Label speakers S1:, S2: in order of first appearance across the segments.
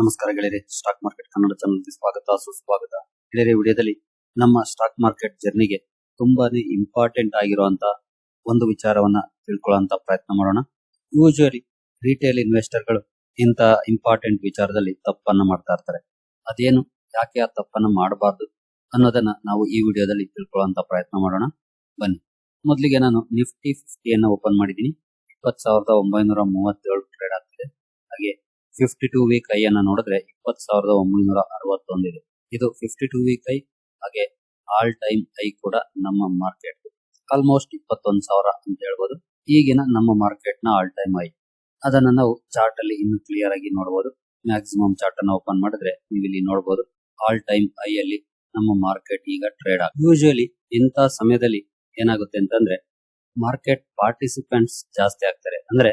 S1: ನಮಸ್ಕಾರ ಗೆಳೆಯರೆ. Stock market Kannada ಚಾನಲ್ಗೆ ಸ್ವಾಗತ. ಸುಸ್ವಾಗತ. ಗೆಳೆಯರೆ ವಿಡಿಯೋದಲ್ಲಿ ನಮ್ಮ ಸ್ಟಾಕ್ ಮಾರ್ಕೆಟ್ ಜರ್ನಿಗೆ ತುಂಬಾನೇ ಇಂಪಾರ್ಟೆಂಟ್ ಆಗಿರುವಂತ ಒಂದು ವಿಚಾರವನ್ನ ತಿಳ್ಕೊಳ್ಳುವಂತ ಪ್ರಯತ್ನ ಮಾಡೋಣ. ಯೂಶುವಲಿ ರಿಟೇಲ್ ಇನ್ವೆಸ್ಟರ್ಗಳು ಇಂತ ಇಂಪಾರ್ಟೆಂಟ್ ವಿಚಾರದಲ್ಲಿ ತಪ್ಪನ್ನ ಮಾಡ್ತಾ ಇರ್ತಾರೆ. ಅದೇನು, ಯಾಕೆ ಆ ತಪ್ಪನ್ನ ಮಾಡಬಾರ್ದು ಅನ್ನೋದನ್ನ ನಾವು ಈ ವಿಡಿಯೋದಲ್ಲಿ ತಿಳ್ಕೊಳ್ಳುವಂತ ಪ್ರಯತ್ನ ಮಾಡೋಣ. ಬನ್ನಿ. ಮೊದಲಿಗೆ ನಾನು ನಿಫ್ಟಿ ಫಿಫ್ಟಿಯನ್ನು ಓಪನ್ ಮಾಡಿದ್ದೀನಿ. ಇಪ್ಪತ್ತು ಸಾವಿರದ ಒಂಬೈನೂರ ಮೂವತ್ತೇಳು ಟ್ರೇಡ್ ಆಗ್ತಿದೆ. ಹಾಗೆ ಫಿಫ್ಟಿ ಟೂ ವೀಕ್ ಐ ಅನ್ನ ನೋಡಿದ್ರೆ ಇಪ್ಪತ್ ಸಾವಿರದ ಒಂಬೈನೂರ ಅರವತ್ತೊಂದಿದೆ. ಇದು ಫಿಫ್ಟಿ ಟೂ ವೀಕ್ ಐ ಹಾಗೆ ಆಲ್ ಟೈಮ್ ಐ ಕೂಡ ನಮ್ಮ ಮಾರ್ಕೆಟ್ ಆಲ್ಮೋಸ್ಟ್ ಇಪ್ಪತ್ತೊಂದು ಸಾವಿರ ಅಂತ ಹೇಳ್ಬೋದು. ಈಗಿನ ನಮ್ಮ ಮಾರ್ಕೆಟ್ನ ಆಲ್ ಟೈಮ್ ಐ ಅದನ್ನ ನಾವು ಚಾರ್ಟ್ ಅಲ್ಲಿ ಇನ್ನು ಕ್ಲಿಯರ್ ಆಗಿ ನೋಡಬಹುದು ಮ್ಯಾಕ್ಸಿಮಮ್ ಚಾರ್ಟ್ ಅನ್ನ ಓಪನ್ ಮಾಡಿದ್ರೆ ನೀವು ಇಲ್ಲಿ ನೋಡಬಹುದು ಆಲ್ ಟೈಮ್ ಐ ಅಲ್ಲಿ ನಮ್ಮ ಮಾರ್ಕೆಟ್ ಈಗ ಟ್ರೇಡ್ ಆಗ ಯೂಶುವಲಿ ಇಂಥ ಸಮಯದಲ್ಲಿ ಏನಾಗುತ್ತೆ ಅಂತಂದ್ರೆ ಮಾರ್ಕೆಟ್ ಪಾರ್ಟಿಸಿಪೆಂಟ್ಸ್ ಜಾಸ್ತಿ ಆಗ್ತಾರೆ. ಅಂದ್ರೆ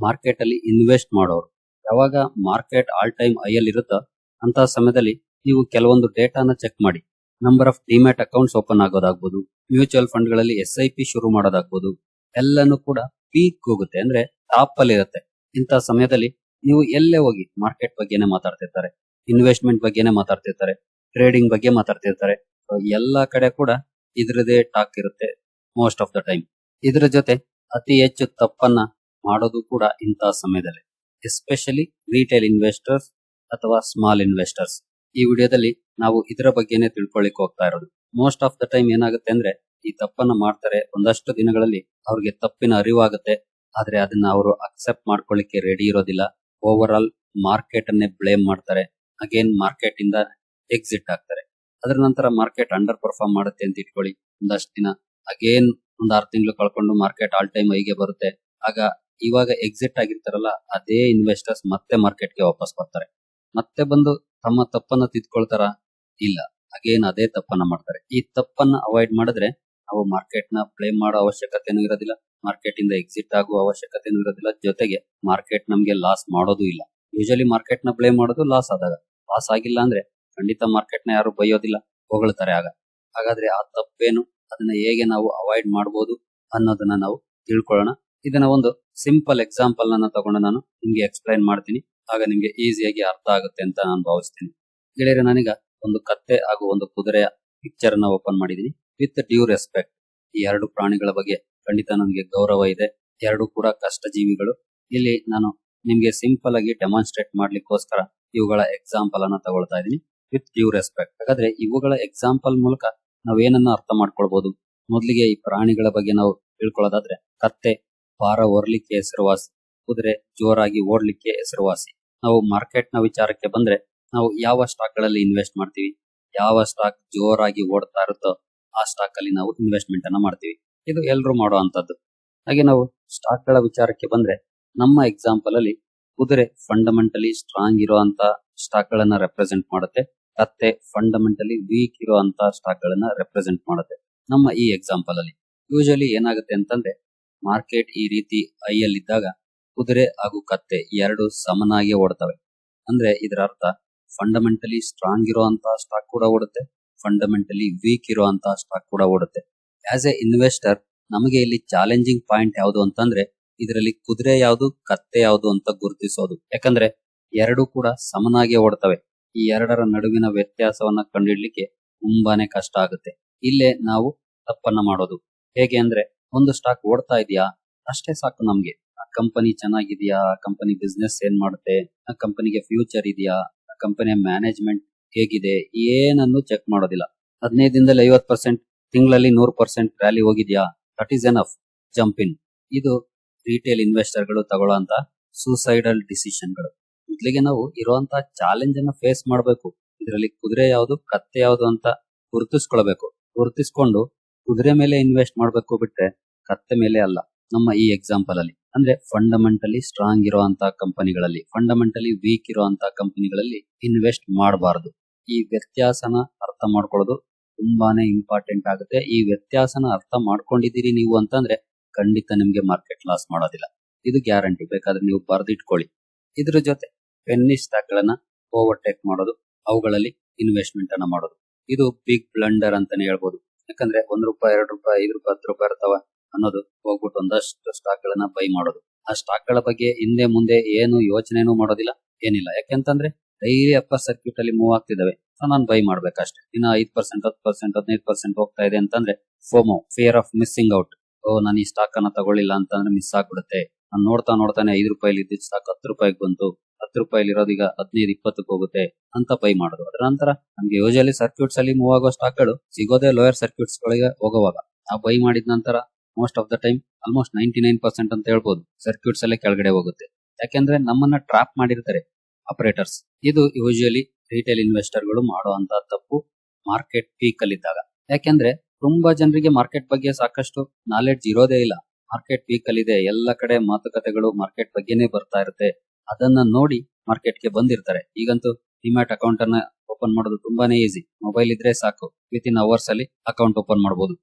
S1: ಮಾರ್ಕೆಟ್ ಅಲ್ಲಿ ಇನ್ವೆಸ್ಟ್ ಮಾಡೋರು. ಯಾವಾಗ ಮಾರ್ಕೆಟ್ ಆಲ್ ಟೈಮ್ ಐ ಅಲ್ಲಿ ಇರುತ್ತೋ ಅಂತ ಸಮಯದಲ್ಲಿ ನೀವು ಕೆಲವೊಂದು ಡೇಟಾನ ಚೆಕ್ ಮಾಡಿ. Number of demat accounts open ಆಗೋದಾಗ್ಬೋದು, mutual ಫಂಡ್ಗಳಲ್ಲಿ ಎಸ್ ಐ ಪಿ ಶುರು ಮಾಡೋದಾಗ್ಬೋದು, ಎಲ್ಲಾನು ಕೂಡ ಪೀಕ್ ಹೋಗುತ್ತೆ ಅಂದ್ರೆ ಟಾಪ್ ಅಲ್ಲಿ ಇರುತ್ತೆ. ಇಂಥ ಸಮಯದಲ್ಲಿ ನೀವು ಎಲ್ಲೇ ಹೋಗಿ ಮಾರ್ಕೆಟ್ ಬಗ್ಗೆನೇ ಮಾತಾಡ್ತಿರ್ತಾರೆ, ಇನ್ವೆಸ್ಟ್ಮೆಂಟ್ ಬಗ್ಗೆನೇ ಮಾತಾಡ್ತಿರ್ತಾರೆ, ಟ್ರೇಡಿಂಗ್ ಬಗ್ಗೆ ಮಾತಾಡ್ತಿರ್ತಾರೆ. ಎಲ್ಲಾ ಕಡೆ ಕೂಡ ಇದ್ರದೇ ಟಾಕ್ ಇರುತ್ತೆ ಮೋಸ್ಟ್ ಆಫ್ ದ ಟೈಮ್. ಇದ್ರ ಜೊತೆ ಅತಿ ಹೆಚ್ಚು ತಪ್ಪನ್ನ ಮಾಡೋದು ಕೂಡ ಇಂತಹ ಸಮಯದಲ್ಲಿ. ಎಸ್ಪೆಷಲಿ ರಿಟೇಲ್ ಇನ್ವೆಸ್ಟರ್ಸ್ ಅಥವಾ ಸ್ಮಾಲ್ ಇನ್ವೆಸ್ಟರ್ಸ್ ಈ ವಿಡಿಯೋದಲ್ಲಿ ನಾವು ಇದರ ಬಗ್ಗೆನೆ ತಿಳ್ಕೊಳ್ಳಿಕ್ ಹೋಗ್ತಾ ಇರೋದು. ಮೋಸ್ಟ್ ಆಫ್ ದ ಟೈಮ್ ಏನಾಗುತ್ತೆ ಅಂದ್ರೆ, ಈ ತಪ್ಪನ್ನ ಮಾಡ್ತಾರೆ, ಒಂದಷ್ಟು ದಿನಗಳಲ್ಲಿ ಅವ್ರಿಗೆ ತಪ್ಪಿನ ಅರಿವಾಗುತ್ತೆ, ಆದ್ರೆ ಅದನ್ನ ಅವರು ಅಕ್ಸೆಪ್ಟ್ ಮಾಡ್ಕೊಳ್ಳಿಕ್ಕೆ ರೆಡಿ ಇರೋದಿಲ್ಲ. ಓವರ್ ಆಲ್ ಮಾರ್ಕೆಟ್ ಅನ್ನೇ ಬ್ಲೇಮ್ ಮಾಡ್ತಾರೆ. ಅಗೇನ್ ಮಾರ್ಕೆಟ್ ಇಂದ ಎಕ್ಸಿಟ್ ಆಗ್ತಾರೆ. ಅದರ ನಂತರ ಮಾರ್ಕೆಟ್ ಅಂಡರ್ ಪರ್ಫಾರ್ಮ್ ಮಾಡುತ್ತೆ ಅಂತ ಇಟ್ಕೊಳ್ಳಿ. ಒಂದಷ್ಟು ದಿನ ಅಗೇನ್ ಒಂದ್ ಆರು ತಿಂಗಳು ಕಳ್ಕೊಂಡು ಮಾರ್ಕೆಟ್ ಆಲ್ ಟೈಮ್ ಐಗೆ ಬರುತ್ತೆ. ಆಗ ಇವಾಗ ಎಕ್ಸಿಟ್ ಆಗಿರ್ತಾರಲ್ಲ, ಅದೇ ಇನ್ವೆಸ್ಟರ್ಸ್ ಮತ್ತೆ ಮಾರ್ಕೆಟ್ಗೆ ವಾಪಸ್ ಬರ್ತಾರೆ. ಮತ್ತೆ ಬಂದು ತಮ್ಮ ತಪ್ಪನ್ನ ತಿದ್ಕೊಳ್ತಾರ? ಇಲ್ಲ. ಅಗೇನ್ ಅದೇ ತಪ್ಪನ್ನ ಮಾಡ್ತಾರೆ. ಈ ತಪ್ಪನ್ನ ಅವಾಯ್ಡ್ ಮಾಡಿದ್ರೆ ನಾವು ಮಾರ್ಕೆಟ್ನ ಪ್ಲೇ ಮಾಡೋ ಅವಶ್ಯಕತೆನೂ ಇರೋದಿಲ್ಲ. ಮಾರ್ಕೆಟ್ ಇಂದ ಎಕ್ಸಿಟ್ ಆಗುವ ಅವಶ್ಯಕತೆನೂ ಇರೋದಿಲ್ಲ. ಜೊತೆಗೆ ಮಾರ್ಕೆಟ್ ನಮ್ಗೆ ಲಾಸ್ ಮಾಡೋದು ಇಲ್ಲ. ಯೂಶಲಿ ಮಾರ್ಕೆಟ್ನ ಪ್ಲೇ ಮಾಡೋದು ಲಾಸ್ ಆದಾಗ. ಲಾಸ್ ಆಗಿಲ್ಲ ಅಂದ್ರೆ ಖಂಡಿತ ಮಾರ್ಕೆಟ್ನ ಯಾರು ಬೈಯೋದಿಲ್ಲ. ಹೊಗಳ್ತಾರೆ ಆಗ. ಹಾಗಾದ್ರೆ ಆ ತಪ್ಪೇನು? ಅದನ್ನ ಹೇಗೆ ನಾವು ಅವಾಯ್ಡ್ ಮಾಡಬಹುದು ಅನ್ನೋದನ್ನ ನಾವು ತಿಳ್ಕೊಳ್ಳೋಣ. ಇದನ್ನ ಒಂದು ಸಿಂಪಲ್ ಎಕ್ಸಾಂಪಲ್ ಅನ್ನ ತಗೊಂಡು ನಾನು ನಿಮ್ಗೆ ಎಕ್ಸ್ಪ್ಲೈನ್ ಮಾಡ್ತೀನಿ. ಆಗ ನಿಮ್ಗೆ ಈಸಿಯಾಗಿ ಅರ್ಥ ಆಗುತ್ತೆ ಅಂತ ನಾನು ಭಾವಿಸ್ತೀನಿ. ಗೆಳೆಯರೆ, ನಾನೀಗ ಒಂದು ಕತ್ತೆ ಹಾಗೂ ಒಂದು ಕುದುರೆಯ ಪಿಕ್ಚರ್ ಅನ್ನ ಓಪನ್ ಮಾಡಿದೀನಿ. ವಿತ್ ಡ್ಯೂ ರೆಸ್ಪೆಕ್ಟ್ ಈ ಎರಡು ಪ್ರಾಣಿಗಳ ಬಗ್ಗೆ ಖಂಡಿತ ನನಗೆ ಗೌರವ ಇದೆ. ಎರಡು ಕೂಡ ಕಷ್ಟ ಜೀವಿಗಳು ಇಲ್ಲಿ ನಾನು ನಿಮ್ಗೆ ಸಿಂಪಲ್ ಆಗಿ ಡೆಮಾನ್ಸ್ಟ್ರೇಟ್ ಮಾಡ್ಲಿಕ್ಕೋಸ್ಕರ ಇವುಗಳ ಎಕ್ಸಾಂಪಲ್ ಅನ್ನ ತಗೊಳ್ತಾ ಇದೀನಿ. ವಿತ್ ಡ್ಯೂ ರೆಸ್ಪೆಕ್ಟ್ ಹಾಗಾದ್ರೆ ಇವುಗಳ ಎಕ್ಸಾಂಪಲ್ ಮೂಲಕ ನಾವೇನನ್ನ ಅರ್ಥ ಮಾಡ್ಕೊಳ್ಬಹುದು ಮೊದಲಿಗೆ ಈ ಪ್ರಾಣಿಗಳ ಬಗ್ಗೆ ನಾವು ತಿಳ್ಕೊಳ್ಳೋದಾದ್ರೆ ಕತ್ತೆ ಭಾರ ಹೊರ್ಲಿಕ್ಕೆ ಹೆಸರುವಾಸಿ. ಕುದುರೆ ಜೋರಾಗಿ ಓಡ್ಲಿಕ್ಕೆ ಹೆಸರುವಾಸಿ. ನಾವು ಮಾರ್ಕೆಟ್ನ ವಿಚಾರಕ್ಕೆ ಬಂದ್ರೆ ನಾವು ಯಾವ ಸ್ಟಾಕ್ಗಳಲ್ಲಿ ಇನ್ವೆಸ್ಟ್ ಮಾಡ್ತೀವಿ? ಯಾವ ಸ್ಟಾಕ್ ಜೋರಾಗಿ ಓಡ್ತಾ ಇರುತ್ತೋ ಆ ಸ್ಟಾಕ್ ಅಲ್ಲಿ ನಾವು ಇನ್ವೆಸ್ಟ್ಮೆಂಟ್ ಅನ್ನ ಮಾಡ್ತೀವಿ. ಇದು ಎಲ್ಲರೂ ಮಾಡುವಂತದ್ದು ಹಾಗೆ ನಾವು ಸ್ಟಾಕ್ಗಳ ವಿಚಾರಕ್ಕೆ ಬಂದ್ರೆ ನಮ್ಮ ಎಕ್ಸಾಂಪಲ್ ಅಲ್ಲಿ ಕುದುರೆ ಫಂಡಮೆಂಟಲಿ ಸ್ಟ್ರಾಂಗ್ ಇರುವಂತ ಸ್ಟಾಕ್ ಗಳನ್ನ ರೆಪ್ರೆಸೆಂಟ್ ಮಾಡುತ್ತೆ. ಕತ್ತೆ ಫಂಡಮೆಂಟಲಿ ವೀಕ್ ಇರುವಂತ ಸ್ಟಾಕ್ ಗಳನ್ನ ರೆಪ್ರೆಸೆಂಟ್ ಮಾಡುತ್ತೆ. ನಮ್ಮ ಈ ಎಕ್ಸಾಂಪಲ್ ಅಲ್ಲಿ. ಯೂಶಲಿ ಏನಾಗುತ್ತೆ ಅಂತಂದ್ರೆ ಮಾರ್ಕೆಟ್ ಈ ರೀತಿ ಐಯಲ್ಲಿದ್ದಾಗ ಕುದುರೆ ಹಾಗೂ ಕತ್ತೆ ಎರಡು ಸಮನಾಗಿ ಓಡ್ತವೆ. ಅಂದ್ರೆ ಇದರ ಅರ್ಥ ಫಂಡಮೆಂಟಲಿ ಸ್ಟ್ರಾಂಗ್ ಇರುವಂತ ಸ್ಟಾಕ್ ಕೂಡ ಓಡುತ್ತೆ ಫಂಡಮೆಂಟಲಿ ವೀಕ್ ಇರುವಂತ ಸ್ಟಾಕ್ ಕೂಡ ಓಡುತ್ತೆ. ಆಸ್ ಎ ಇನ್ವೆಸ್ಟರ್ ನಮಗೆ ಇಲ್ಲಿ ಚಾಲೆಂಜಿಂಗ್ ಪಾಯಿಂಟ್ ಯಾವುದು ಅಂತಂದ್ರೆ, ಇದರಲ್ಲಿ ಕುದುರೆ ಯಾವುದು, ಕತ್ತೆ ಯಾವುದು ಅಂತ ಗುರುತಿಸೋದು. ಯಾಕಂದ್ರೆ ಎರಡು ಕೂಡ ಸಮನಾಗಿ ಓಡ್ತವೆ. ಈ ಎರಡರ ನಡುವಿನ ವ್ಯತ್ಯಾಸವನ್ನ ಕಂಡುಹಿಡ್ಲಿಕ್ಕೆ ತುಂಬಾನೇ ಕಷ್ಟ ಆಗುತ್ತೆ. ಇಲ್ಲೇ ನಾವು ತಪ್ಪನ್ನ ಮಾಡೋದು. ಹೇಗೆ ಅಂದ್ರೆ ಒಂದು ಸ್ಟಾಕ್ ಓಡ್ತಾ ಇದೆಯಾ? ಅಷ್ಟೇ ಸಾಕು ನಮ್ಗೆ. ಆ ಕಂಪನಿ ಚೆನ್ನಾಗಿದೆಯಾ? ಆ ಕಂಪನಿ ಬಿಸ್ನೆಸ್ ಏನ್ ಮಾಡುತ್ತೆ? ಆ ಕಂಪನಿಗೆ ಫ್ಯೂಚರ್ ಇದೆಯಾ? ಆ ಕಂಪನಿಯ ಮ್ಯಾನೇಜ್ಮೆಂಟ್ ಹೇಗಿದೆ? ಏನನ್ನು ಚೆಕ್ ಮಾಡೋದಿಲ್ಲ. ಹದಿನೈದು ದಿನದಲ್ಲಿ ಐವತ್ ಪರ್ಸೆಂಟ್ ತಿಂಗಳಲ್ಲಿ ನೂರು ಪರ್ಸೆಂಟ್ ರ್ಯಾಲಿ ಹೋಗಿದ್ಯಾ? That is enough jump in ಇದು ರಿಟೇಲ್ ಇನ್ವೆಸ್ಟರ್ಗಳು ತಗೊಳ್ಳೋಂತ ಸೂಸೈಡಲ್ ಡಿಸಿಷನ್ಗಳು ಮೊದಲಿಗೆ ನಾವು ಇರುವಂತ ಚಾಲೆಂಜ್ ಅನ್ನ ಫೇಸ್ ಮಾಡಬೇಕು. ಇದರಲ್ಲಿ ಕುದುರೆ ಯಾವುದು, ಕತ್ತೆ ಯಾವುದು ಅಂತ ಗುರುತಿಸ್ಕೊಳ್ಬೇಕು. ಗುರುತಿಸ್ಕೊಂಡು ಕುದುರೆ ಮೇಲೆ ಇನ್ವೆಸ್ಟ್ ಮಾಡಬೇಕು ಬಿಟ್ರೆ ಕತ್ತೆ ಮೇಲೆ ಅಲ್ಲ. ನಮ್ಮ ಈ ಎಕ್ಸಾಂಪಲ್ ಅಲ್ಲಿ. ಅಂದ್ರೆ ಫಂಡಮೆಂಟಲಿ ಸ್ಟ್ರಾಂಗ್ ಇರುವಂತಹ ಕಂಪನಿಗಳಲ್ಲಿ ಫಂಡಮೆಂಟಲಿ ವೀಕ್ ಇರುವಂತಹ ಕಂಪನಿಗಳಲ್ಲಿ ಇನ್ವೆಸ್ಟ್ ಮಾಡಬಾರದು. ಈ ವ್ಯತ್ಯಾಸನ ಅರ್ಥ ಮಾಡ್ಕೊಳ್ಳೋದು ತುಂಬಾನೇ ಇಂಪಾರ್ಟೆಂಟ್ ಆಗುತ್ತೆ. ಈ ವ್ಯತ್ಯಾಸನ ಅರ್ಥ ಮಾಡ್ಕೊಂಡಿದ್ದೀರಿ ನೀವು ಅಂತಂದ್ರೆ ಖಂಡಿತ ನಿಮ್ಗೆ ಮಾರ್ಕೆಟ್ ಲಾಸ್ ಮಾಡೋದಿಲ್ಲ. ಇದು ಗ್ಯಾರಂಟಿ ಬೇಕಾದ್ರೆ ನೀವು ಬರೆದಿಟ್ಕೊಳ್ಳಿ. ಇದ್ರ ಜೊತೆ ಪೆನ್ನಿ ಸ್ಟಾಕ್ ಗಳನ್ನ ಓವರ್ಟೇಕ್ ಮಾಡೋದು, ಅವುಗಳಲ್ಲಿ ಇನ್ವೆಸ್ಟ್ಮೆಂಟ್ ಅನ್ನ ಮಾಡೋದು. ಇದು ಬಿಗ್ ಬ್ಲಂಡರ್ ಅಂತಾನೆ ಹೇಳ್ಬೋದು. ಯಾಕಂದ್ರೆ ಒಂದ್ ರೂಪಾಯಿ, ಎರಡ್ ರೂಪಾಯಿ, ಐದು ರೂಪಾಯಿ, ಹತ್ತು ರೂಪಾಯಿ ಇರ್ತಾವ ಅನ್ನೋದು ಹೋಗ್ಬಿಟ್ಟು ಒಂದಷ್ಟು ಸ್ಟಾಕ್ ಗಳನ್ನ ಬೈ ಮಾಡೋದು. ಆ ಸ್ಟಾಕ್ಗಳ ಬಗ್ಗೆ ಹಿಂದೆ ಮುಂದೆ ಏನು ಯೋಚನೆನೂ ಮಾಡೋದಿಲ್ಲ, ಏನಿಲ್ಲ. ಯಾಕೆಂತಂದ್ರೆ ಡೈಲಿ ಅಪ್ಪ ಸರ್ಕ್ಯೂಟ್ ಅಲ್ಲಿ ಮೂವ್ ಆಗ್ತಿದಾವೆ. ಸೊ ನಾನು ಬೈ ಮಾಡ್ಬೇಕಷ್ಟೇ. ಇನ್ನ ಐದ್ ಪರ್ಸೆಂಟ್ ಹತ್ತು ಪರ್ಸೆಂಟ್ ಹದಿನೈದು ಪರ್ಸೆಂಟ್ ಹೋಗ್ತಾ ಇದೆ ಅಂತಂದ್ರೆ FOMO fear of missing out ಓ, ನಾನು ಈ ಸ್ಟಾಕ್ ಅನ್ನ ತಗೊಳ್ಳಿಲ್ಲ ಅಂತಂದ್ರೆ ಮಿಸ್ ಆಗ್ಬಿಡುತ್ತೆ. ನಾನು ನೋಡ್ತಾ ನೋಡ್ತಾನೆ ಐದು ರೂಪಾಯಿ ಇದ್ದಿದ್ದ ಸ್ಟಾಕ್ ಹತ್ತು ರೂಪಾಯಿಗೆ ಬಂತು. ಹತ್ತು ರೂಪಾಯಿ ಇರೋದು ಈಗ ಹದಿನೈದು, ಇಪ್ಪತ್ತಕ್ಕೆ ಹೋಗುತ್ತೆ ಅಂತ ಪೈ ಮಾಡೋದು ಅದರ ನಂತರ ನಮ್ಗೆ ಯೂಶಲಿ ಸರ್ಕ್ಯೂಟ್ಸ್ ಅಲ್ಲಿ ಮೂವ್ ಆಗೋ ಸ್ಟಾಕ್ಗಳು ಸಿಗೋದೇ ಲೋಯರ್ ಸರ್ಕ್ಯೂಟ್ಸ್ ಗಳಿಗೆ ಹೋಗುವಾಗ. ಆ ಬೈ ಮಾಡಿದ ನಂತರ most of the time almost ninety nine percent ಅಂತ ಹೇಳ್ಬೋದು ಸರ್ಕ್ಯೂಟ್ಸ್ ಅಲ್ಲೇ ಕೆಳಗಡೆ ಹೋಗುತ್ತೆ. ಯಾಕೆಂದ್ರೆ ನಮ್ಮನ್ನ ಟ್ರಾಪ್ ಮಾಡಿರ್ತಾರೆ ಆಪರೇಟರ್ಸ್ ಇದು ಯೂಶಲಿ ರಿಟೇಲ್ ಇನ್ವೆಸ್ಟರ್ಗಳು ಮಾಡುವಂತ ತಪ್ಪು ಮಾರ್ಕೆಟ್ ಪೀಕ್ ಅಲ್ಲಿ ಇದ್ದಾಗ. ಯಾಕೆಂದ್ರೆ ತುಂಬಾ ಜನರಿಗೆ ಮಾರ್ಕೆಟ್ ಬಗ್ಗೆ ಸಾಕಷ್ಟು ನಾಲೆಡ್ಜ್ ಇರೋದೇ ಇಲ್ಲ. ಮಾರ್ಕೆಟ್ ಪೀಕ್ ಅಲ್ಲಿ ಇದೆ. ಎಲ್ಲ ಕಡೆ ಮಾತುಕತೆಗಳು ಮಾರ್ಕೆಟ್ ಬಗ್ಗೆನೇ ಬರ್ತಾ ಇರುತ್ತೆ. ಅದನ್ನ ನೋಡಿ ಮಾರ್ಕೆಟ್ಗೆ ಬಂದಿರ್ತಾರೆ. ಈಗಂತೂ ಡಿಮ್ಯಾಟ್ ಅಕೌಂಟ್ ಅನ್ನ ಓಪನ್ ಮಾಡೋದು ತುಂಬಾನೇ ಈಸಿ ಮೊಬೈಲ್ ಇದ್ರೆ ಸಾಕು. ವಿತ್ ಇನ್ ಅವರ್ಸ್ ಅಲ್ಲಿ ಅಕೌಂಟ್ ಓಪನ್ ಮಾಡಬಹುದು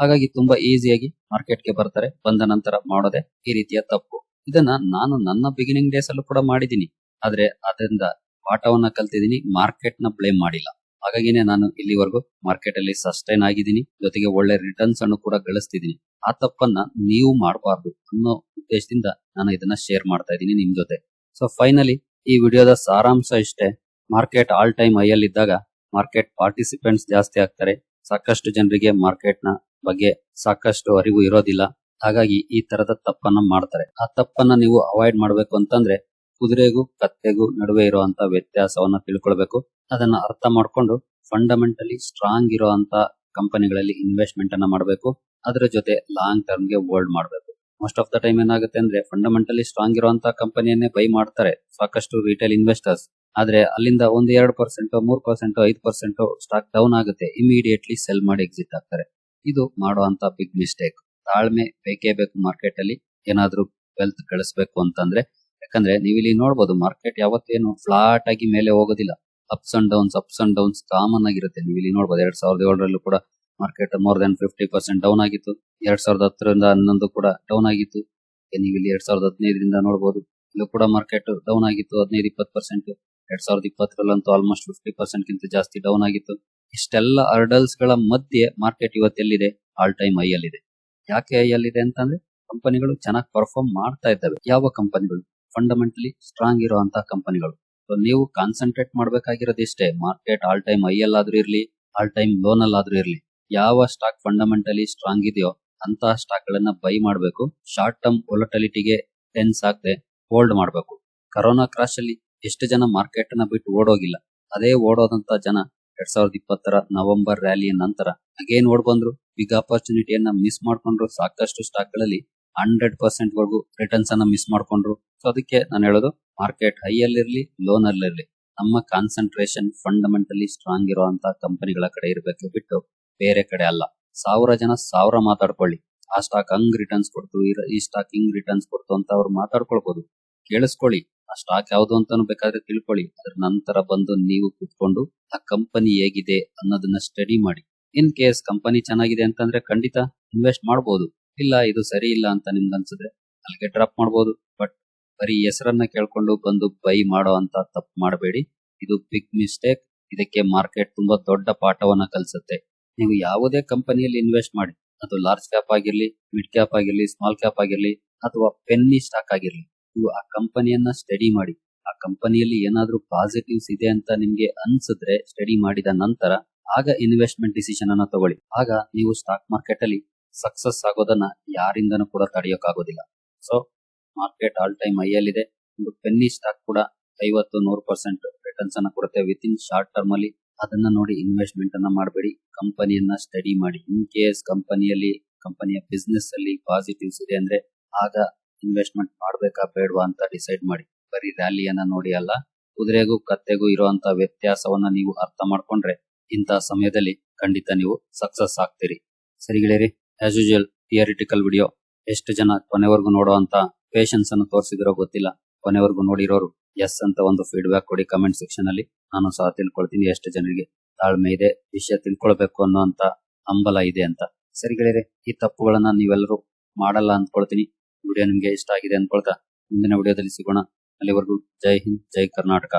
S1: ಹಾಗಾಗಿ ತುಂಬಾ ಈಸಿಯಾಗಿ ಮಾರ್ಕೆಟ್ಗೆ ಬರ್ತಾರೆ. ಬಂದ ನಂತರ ಮಾಡೋದೇ ಈ ರೀತಿಯ ತಪ್ಪು. ಇದನ್ನ ನಾನು ನನ್ನ ಬಿಗಿನಿಂಗ್ ಡೇಸ್ ಅಲ್ಲೂ ಕೂಡ ಮಾಡಿದೀನಿ ಆದ್ರೆ ಅದರಿಂದ ಪಾಠವನ್ನ ಕಲ್ತಿದ್ದೀನಿ ಮಾರ್ಕೆಟ್ನ ಬ್ಲೇಮ್ ಮಾಡಿಲ್ಲ. ಹಾಗಾಗಿನೇ ನಾನು ಇಲ್ಲಿವರೆಗೂ ಮಾರ್ಕೆಟ್ ಅಲ್ಲಿ ಸಸ್ಟೈನ್ ಆಗಿದ್ದೀನಿ. ಜೊತೆಗೆ ಒಳ್ಳೆ ರಿಟರ್ನ್ಸ್ ಅನ್ನು ಕೂಡ ಗಳಿಸ್ತಿದ್ದೀನಿ. ಆ ತಪ್ಪನ್ನ ನೀವು ಮಾಡಬಾರ್ದು ಅನ್ನೋ ಉದ್ದೇಶದಿಂದ ನಾನು ಇದನ್ನ ಶೇರ್ ಮಾಡ್ತಾ ಇದ್ದೀನಿ ನಿಮ್ ಜೊತೆ. ಸೊ ಫೈನಲಿ ಈ ವಿಡಿಯೋದ ಸಾರಾಂಶ ಇಷ್ಟೇ. ಮಾರ್ಕೆಟ್ ಆಲ್ ಟೈಮ್ ಐಯಲ್ಲಿ ಇದ್ದಾಗ ಮಾರ್ಕೆಟ್ ಪಾರ್ಟಿಸಿಪೆಂಟ್ಸ್ ಜಾಸ್ತಿ ಆಗ್ತಾರೆ. ಸಾಕಷ್ಟು ಜನರಿಗೆ ಮಾರ್ಕೆಟ್ನ ಬಗ್ಗೆ ಸಾಕಷ್ಟು ಅರಿವು ಇರೋದಿಲ್ಲ. ಹಾಗಾಗಿ ಈ ತರದ ತಪ್ಪನ್ನ ಮಾಡ್ತಾರೆ. ಆ ತಪ್ಪನ್ನ ನೀವು ಅವಾಯ್ಡ್ ಮಾಡ್ಬೇಕು ಅಂತಂದ್ರೆ ಕುದುರೆಗೂ ಕತ್ತೆಗೂ ನಡುವೆ ಇರುವಂತ ವ್ಯತ್ಯಾಸವನ್ನ ತಿಳ್ಕೊಳ್ಬೇಕು. ಅದನ್ನ ಅರ್ಥ ಮಾಡ್ಕೊಂಡು ಫಂಡಮೆಂಟಲಿ ಸ್ಟ್ರಾಂಗ್ ಇರುವಂತ ಕಂಪನಿಗಳಲ್ಲಿ ಇನ್ವೆಸ್ಟ್ಮೆಂಟ್ ಅನ್ನ ಮಾಡಬೇಕು. ಅದರ ಜೊತೆ ಲಾಂಗ್ ಟರ್ಮ್ಗೆ ಹೋಲ್ಡ್ ಮಾಡಬೇಕು. ಮೋಸ್ಟ್ ಆಫ್ ದ ಟೈಮ್ ಏನಾಗುತ್ತೆ ಅಂದ್ರೆ ಫಂಡಮೆಂಟಲಿ ಸ್ಟ್ರಾಂಗ್ ಇರುವಂತ ಕಂಪನಿಯನ್ನೇ ಬೈ ಮಾಡ್ತಾರೆ ಸಾಕಷ್ಟು ರಿಟೇಲ್ ಇನ್ವೆಸ್ಟರ್ಸ್ ಆದ್ರೆ ಅಲ್ಲಿಂದ ಒಂದ್ ಎರಡು ಪರ್ಸೆಂಟ್ ಮೂರ್ ಪರ್ಸೆಂಟ್ ಐದು ಪರ್ಸೆಂಟ್ ಸ್ಟಾಕ್ ಡೌನ್ ಆಗುತ್ತೆ ಇಮಿಡಿಯೇಟ್ಲಿ ಸೆಲ್ ಮಾಡಿ ಎಕ್ಸಿಟ್ ಆಗ್ತಾರೆ. ಇದು ಮಾಡುವಂತ ಬಿಗ್ ಮಿಸ್ಟೇಕ್ ತಾಳ್ಮೆ ಬೇಕೇ ಬೇಕು ಮಾರ್ಕೆಟ್ ಅಲ್ಲಿ, ಏನಾದ್ರೂ ವೆಲ್ತ್ ಗಳಿಸಬೇಕು ಅಂತಂದ್ರೆ. ಯಾಕಂದ್ರೆ ನೀವು ಇಲ್ಲಿ ನೋಡಬಹುದು ಮಾರ್ಕೆಟ್ ಯಾವತ್ತೇನು ಫ್ಲಾಟ್ ಆಗಿ ಮೇಲೆ ಹೋಗೋದಿಲ್ಲ. Ups and downs ups and downs common ಆಗಿರುತ್ತೆ. ನೀವು ಇಲ್ಲಿ ನೋಡಬಹುದು ಎರಡ್ ಸಾವಿರದ ಏಳರಲ್ಲೂ ಕೂಡ market more than fifty percent down ಆಗಿತ್ತು. ಎರಡ್ ಸಾವಿರದ ಹತ್ತರಿಂದ ಹನ್ನೊಂದು ಕೂಡ ಡೌನ್ ಆಗಿತ್ತು. ನೀವು ಇಲ್ಲಿ ಎರಡ್ ಸಾವಿರದ ಹದಿನೈದರಿಂದ ನೋಡಬಹುದು ಇಲ್ಲೂ ಕೂಡ ಮಾರ್ಕೆಟ್ ಡೌನ್ ಆಗಿತ್ತು, ಹದಿನೈದು, ಇಪ್ಪತ್ತು ಪರ್ಸೆಂಟ್ ಎರಡ್ ಸಾವಿರದ ಇಪ್ಪತ್ತರಲ್ಲಂತೂ ಆಲ್ಮೋಸ್ಟ್ ಫಿಫ್ಟಿ ಪರ್ಸೆಂಟ್ ಗಿಂತ ಜಾಸ್ತಿ ಡೌನ್ ಆಗಿತ್ತು. ಇಷ್ಟೆಲ್ಲ ಅರ್ಡಲ್ಸ್ಗಳ ಮಧ್ಯೆ ಮಾರ್ಕೆಟ್ ಇವತ್ತೆಲ್ಲಿದೆ ಆಲ್ ಟೈಮ್ ಐ ಅಲ್ಲಿದೆ. ಯಾಕೆ ಐ ಅಲ್ಲಿದೆ ಅಂತಂದ್ರೆ, ಕಂಪನಿಗಳು ಚೆನ್ನಾಗಿ ಪರ್ಫಾರ್ಮ್ ಮಾಡ್ತಾ ಇದ್ದಾವೆ. ಯಾವ ಕಂಪನಿಗಳು? ಫಂಡಮೆಂಟಲಿ ಸ್ಟ್ರಾಂಗ್ ಇರುವಂತಹ ಕಂಪನಿಗಳು. ಸೊ ನೀವು ಕಾನ್ಸಂಟ್ರೇಟ್ ಮಾಡ್ಬೇಕಾಗಿರೋದು ಇಷ್ಟೇ. ಮಾರ್ಕೆಟ್ ಆಲ್ ಟೈಮ್ ಐ ಅಲ್ಲಾದ್ರೂ ಇರ್ಲಿ ಆಲ್ ಟೈಮ್ ಲೋನ್ ಅಲ್ಲಾದ್ರೂ ಇರ್ಲಿ. ಯಾವ ಸ್ಟಾಕ್ ಫಂಡಮೆಂಟಲಿ ಸ್ಟ್ರಾಂಗ್ ಇದೆಯೋ ಅಂತ ಸ್ಟಾಕ್ ಗಳನ್ನ ಬೈ ಮಾಡಬೇಕು. ಶಾರ್ಟ್ ಟರ್ಮ್ ವೊಲಟಿಲಿಟಿಗೆ ಟೆನ್ಸ್ ಆಗದೆ ಹೋಲ್ಡ್ ಮಾಡಬೇಕು. ಕರೋನಾ ಕ್ರಾಶ್ ಅಲ್ಲಿ ಎಷ್ಟು ಜನ ಮಾರ್ಕೆಟ್ನ ಬಿಟ್ಟು ಓಡೋಗಿಲ್ಲ. ಅದೇ ಓಡೋದಂತ ಜನ ಎರಡ್ ಸಾವಿರದ ಇಪ್ಪತ್ತರ ನವೆಂಬರ್ ರ್ಯಾಲಿಯ ನಂತರ ಅಗೇನ್ ಓಡ್ ಬಂದ್ರು. ಬಿಗ್ ಅಪರ್ಚುನಿಟಿಯನ್ನ ಮಿಸ್ ಮಾಡ್ಕೊಂಡ್ರು. ಸಾಕಷ್ಟು ಸ್ಟಾಕ್ಗಳಲ್ಲಿ ಹಂಡ್ರೆಡ್ ಪರ್ಸೆಂಟ್ ವರೆಗೂ ರಿಟರ್ನ್ಸ್ ಅನ್ನ ಮಿಸ್ ಮಾಡ್ಕೊಂಡ್ರು. ಸೊ ಅದಕ್ಕೆ ನಾನು ಹೇಳೋದು ಮಾರ್ಕೆಟ್ ಹೈ ಅಲ್ಲಿರ್ಲಿ ಲೋನ್ ಅಲ್ಲಿರ್ಲಿ ನಮ್ಮ ಕಾನ್ಸಂಟ್ರೇಷನ್ ಫಂಡಮೆಂಟಲಿ ಸ್ಟ್ರಾಂಗ್ ಇರುವಂತಹ ಕಂಪನಿಗಳ ಕಡೆ ಇರಬೇಕು. ಬಿಟ್ಟು ಬೇರೆ ಕಡೆ ಅಲ್ಲ. ಸಾವಿರ ಜನ ಸಾವಿರ ಮಾತಾಡ್ಕೊಳ್ಳಿ. ಆ ಸ್ಟಾಕ್ ಹಂಗ್ ರಿಟರ್ನ್ಸ್ ಕೊಡ್ತು, ಈ- ಸ್ಟಾಕ್ ಹಿಂಗ್ ರಿಟರ್ನ್ಸ್ ಕೊಡ್ತು ಅಂತ ಅವ್ರು ಮಾತಾಡ್ಕೊಳ್ಬಹುದು ಕೇಳಿಸ್ಕೊಳ್ಳಿ. ಆ ಸ್ಟಾಕ್ ಯಾವ್ದು ಅಂತಾನು ಬೇಕಾದ್ರೆ ತಿಳ್ಕೊಳ್ಳಿ. ಅದ್ರ ನಂತರ ಬಂದು ನೀವು ಕುತ್ಕೊಂಡು ಆ ಕಂಪನಿ ಹೇಗಿದೆ ಅನ್ನೋದನ್ನ ಸ್ಟಡಿ ಮಾಡಿ. ಇನ್ ಕೇಸ್ ಕಂಪನಿ ಚೆನ್ನಾಗಿದೆ ಅಂತಂದ್ರೆ ಖಂಡಿತ ಇನ್ವೆಸ್ಟ್ ಮಾಡಬಹುದು ಇಲ್ಲ, ಇದು ಸರಿ ಇಲ್ಲ ಅಂತ ನಿಮ್ಗೆ ಅನ್ಸಿದ್ರೆ ಅಲ್ಲಿಗೆ ಡ್ರಾಪ್ ಮಾಡಬಹುದು ಬಟ್ ಬರೀ ಹೆಸರನ್ನ ಕೇಳ್ಕೊಂಡು ಬಂದು ಬೈ ಮಾಡೋ ಅಂತ ತಪ್ಪು ಮಾಡಬೇಡಿ. ಇದು ಬಿಗ್ ಮಿಸ್ಟೇಕ್ ಇದಕ್ಕೆ ಮಾರ್ಕೆಟ್ ತುಂಬಾ ದೊಡ್ಡ ಪಾಠವನ್ನ ಕಲಿಸುತ್ತೆ. ನೀವು ಯಾವುದೇ ಕಂಪನಿಯಲ್ಲಿ ಇನ್ವೆಸ್ಟ್ ಮಾಡಿ, ಅದು ಲಾರ್ಜ್ ಕ್ಯಾಪ್ ಆಗಿರ್ಲಿ, ಮಿಡ್ ಕ್ಯಾಪ್ ಆಗಿರ್ಲಿ, ಸ್ಮಾಲ್ ಕ್ಯಾಪ್ ಆಗಿರ್ಲಿ, ಅಥವಾ ಪೆನ್ನಿ ಸ್ಟಾಕ್ ಆಗಿರ್ಲಿ, ನೀವು ಆ ಕಂಪನಿಯನ್ನ ಸ್ಟಡಿ ಮಾಡಿ. ಆ ಕಂಪನಿಯಲ್ಲಿ ಏನಾದ್ರೂ ಪಾಸಿಟಿವ್ಸ್ ಇದೆ ಅಂತ ನಿಮ್ಗೆ ಅನ್ಸಿದ್ರೆ ಸ್ಟಡಿ ಮಾಡಿದ ನಂತರ ಆಗ ಇನ್ವೆಸ್ಟ್ಮೆಂಟ್ ಡಿಸಿಷನ್ ಅನ್ನ ತಗೊಳ್ಳಿ. ಆಗ ನೀವು ಸ್ಟಾಕ್ ಮಾರ್ಕೆಟ್ ಅಲ್ಲಿ ಸಕ್ಸಸ್ ಆಗೋದನ್ನ ಯಾರಿಂದನೂ ಕೂಡ ತಡೆಯೋಕ್ಕಾಗೋದಿಲ್ಲ ಸೊ, ಮಾರ್ಕೆಟ್ ಆಲ್ ಟೈಮ್ ಐಯಲ್ಲಿದೆ ಒಂದು ಪೆನ್ನಿ ಸ್ಟಾಕ್ ಕೂಡ ಐವತ್ತು ನೂರು ಪರ್ಸೆಂಟ್ ರಿಟರ್ನ್ಸ್ ಅನ್ನ ಕೊಡುತ್ತೆ ವಿತ್ ಇನ್ ಶಾರ್ಟ್ ಟರ್ಮ್ ಅಲ್ಲಿ. ಅದನ್ನ ನೋಡಿ ಇನ್ವೆಸ್ಟ್ಮೆಂಟ್ ಅನ್ನ ಮಾಡಬೇಡಿ. ಕಂಪನಿಯನ್ನ ಸ್ಟಡಿ ಮಾಡಿ. ಇನ್ ಕೇಸ್ ಕಂಪನಿಯಲ್ಲಿ ಕಂಪನಿಯ ಬಿಸ್ನೆಸ್ ಅಲ್ಲಿ ಪಾಸಿಟಿವ್ಸ್ ಇದೆ ಅಂದ್ರೆ ಆಗ ಇನ್ವೆಸ್ಟ್ಮೆಂಟ್ ಮಾಡ್ಬೇಕಾ ಬೇಡವಾ ಅಂತ ಡಿಸೈಡ್ ಮಾಡಿ. ಬರೀ ರ್ಯಾಲಿಯನ್ನ ನೋಡಿ ಅಲ್ಲ, ಕುದುರೆಗೂ ಕತ್ತೆಗೂ ಇರುವಂತ ವ್ಯತ್ಯಾಸವನ್ನ ನೀವು ಅರ್ಥ ಮಾಡ್ಕೊಂಡ್ರೆ ಇಂತಹ ಸಮಯದಲ್ಲಿ ಖಂಡಿತ ನೀವು ಸಕ್ಸಸ್ ಆಗ್ತೀರಿ. ಸರಿ ಗೆಳೆಯರಿ ಆಸ್ ಯೂಶುವಲ್ ಥಿಯರಿಟಿಕಲ್ ವಿಡಿಯೋ ಎಷ್ಟು ಜನ ಕೊನೆವರೆಗೂ ನೋಡುವಂತ ಪೇಷನ್ಸ್ ಅನ್ನು ತೋರಿಸಿದಿರೋ ಗೊತ್ತಿಲ್ಲ. ಕೊನೆವರೆಗೂ ನೋಡಿರೋರು ಎಸ್ ಅಂತ ಒಂದು ಫೀಡ್ಬ್ಯಾಕ್ ಕೊಡಿ ಕಮೆಂಟ್ ಸೆಕ್ಷನ್ ಅಲ್ಲಿ. ನಾನು ಸಹ ತಿಳ್ಕೊಳ್ತೀನಿ ಎಷ್ಟು ಜನರಿಗೆ ತಾಳ್ಮೆ ಇದೆ, ವಿಷಯ ತಿಳ್ಕೊಳ್ಬೇಕು ಅನ್ನೋಂತ ಹಂಬಲ ಇದೆ ಅಂತ. ಸರಿ ಗೆಳೆಯರೆ, ಈ ತಪ್ಪುಗಳನ್ನ ನೀವೆಲ್ಲರೂ ಮಾಡಲ್ಲ ಅಂದ್ಕೊಳ್ತೀನಿ. ವಿಡಿಯೋ ನಿಮ್ಗೆ ಇಷ್ಟ ಆಗಿದೆ ಅನ್ಕೊಳ್ತಾ ಮುಂದಿನ ವಿಡಿಯೋದಲ್ಲಿ ಸಿಗೋಣ. ಅಲ್ಲಿವರೆಗೂ ಜೈ ಹಿಂದ್, ಜೈ ಕರ್ನಾಟಕ.